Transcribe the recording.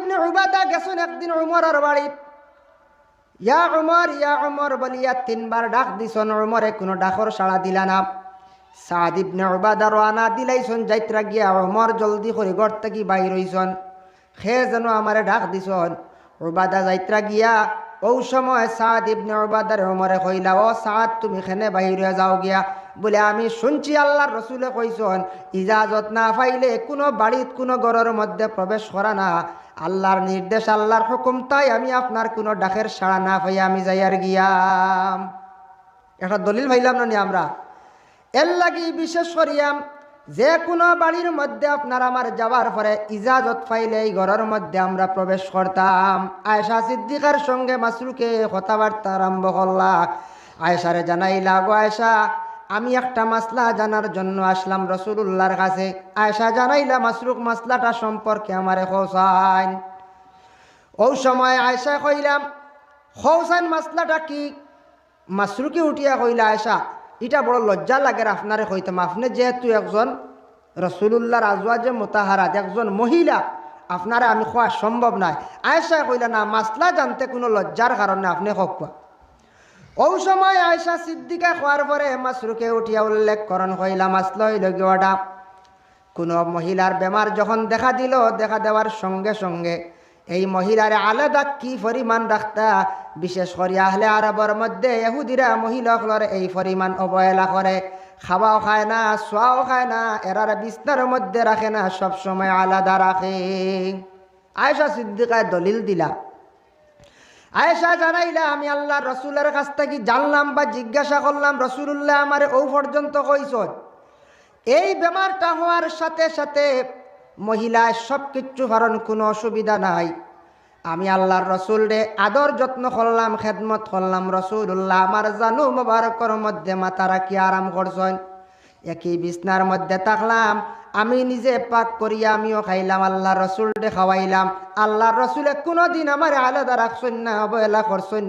ইবনে উবাদা গেছেন একদিন উমরের বাড়ি ইয়া উমর ইয়া উমর বলিয়া তিনবার ডাক দিছন, উমরে কোনো ডাকর সাড়া দিলা না। সাদ ইবনে উবাদা রানা দিলাইছন, যাইত্রা গিয়া উমর জলদি করে ঘর থেকে বাইর হইছন। খে যেন আমারে ডাক দিছন। উবাদা যাইত্রা গিয়া ও সময় সাদ ইবনে উবাদার উমরে কইলা, ও সাদ, তুমি খেনে বাহিরে যাও গিয়া? বলে, আমি শুনছি আল্লাহর রসুলে কইছন, ইজাজত না পাইলে কোনো বাড়িত কোনো ঘরের মধ্যে প্রবেশ করা না। আল্লাহর নির্দেশ, আল্লাহর হুকুম, তাই আমি আপনার কোনো ডাকের সাড়া না পাই আমি যাইয়ার গিয়াম। একটা দলিল ভাইলাম না নি আমরা? এর লাগি বিশেষ করিয়াম যে কোনো বাড়ির মধ্যে আপনার আমার যাওয়ার পরে ইজাজত পাইলে এই ঘরের মধ্যে আমরা প্রবেশ করতাম। আয়সা সিদ্দিকার সঙ্গে মাসরুকে কথাবার্তা আরম্ভ করলা। আয়সারে জানাইলা, গো আয়সা আমি একটা মাসলা জানার জন্য আসলাম রসুল্লাহর কাছে। আয়সা জানাইলা মাসরুক মাসলাটা সম্পর্কে আমারে খোসাইন ও সময় আয়সা কইলাম খোসাইন মাসলাটা কি? মাসরুকে উঠিয়া কইলা আয়সা এটা বড় লজ্জা লাগে আপনারে কইতাম আপনি যেহেতু একজন রসুলুল্লাহর আজওয়াজে মোতাহারাত, একজন মহিলা, আপনারা আমি খোয়া সম্ভব নাই আয়সা কইলা, না, মাসলা জানতে কোনো লজ্জার কারণে আপনি হোক ও সময় আয়সা সিদ্দিকা খোয়ার পরে মাসরুকে উঠিয়া উল্লেখ করন কইলা মাসলা হইল গিওয়াটা কোনো মহিলার বেমার যখন দেখা দিল, দেখা দেওয়ার সঙ্গে সঙ্গে এই মহিলার আলাদা কি পরিমাণ রাখতা বিশেষ করে আহলে আরবর মধ্যে এহুদিরা মহিলাগুলোর এই পরিমাণ অবহেলা করে খাওয়াও খায় না শোয়াও খায় না এরার বিছনার মধ্যে রাখে না, সব সময় আলাদা রাখে আয়সা সিদ্দিকায় দলিল দিলা। আয়েশা জানাইলা, আমি আল্লাহ রসুলের কাছ থেকে জানলাম বা জিজ্ঞাসা করলাম রসুল্লাহ আমার ও পর্যন্ত কইস এই বেমারটা হওয়ার সাথে সাথে মহিলায় সব কিচ্ছু ভারণ কোনো অসুবিধা নাই। আমি আল্লাহর রসুল রে আদর যত্ন করলাম, খেদমত করলাম রসুল্লাহ আমার জানু মোবারকর মধ্যে মাথা রাখি আরাম করছেন। একই বিছনার মধ্যে থাকলাম আমি নিজে পাক করিয়া আমিও খাইলাম আল্লাহ রসুল খাওয়াইলাম। আল্লাহ রসুলে কোনোদিন আমার আলাদা রাখছেন না, অবহেলা করছেন না।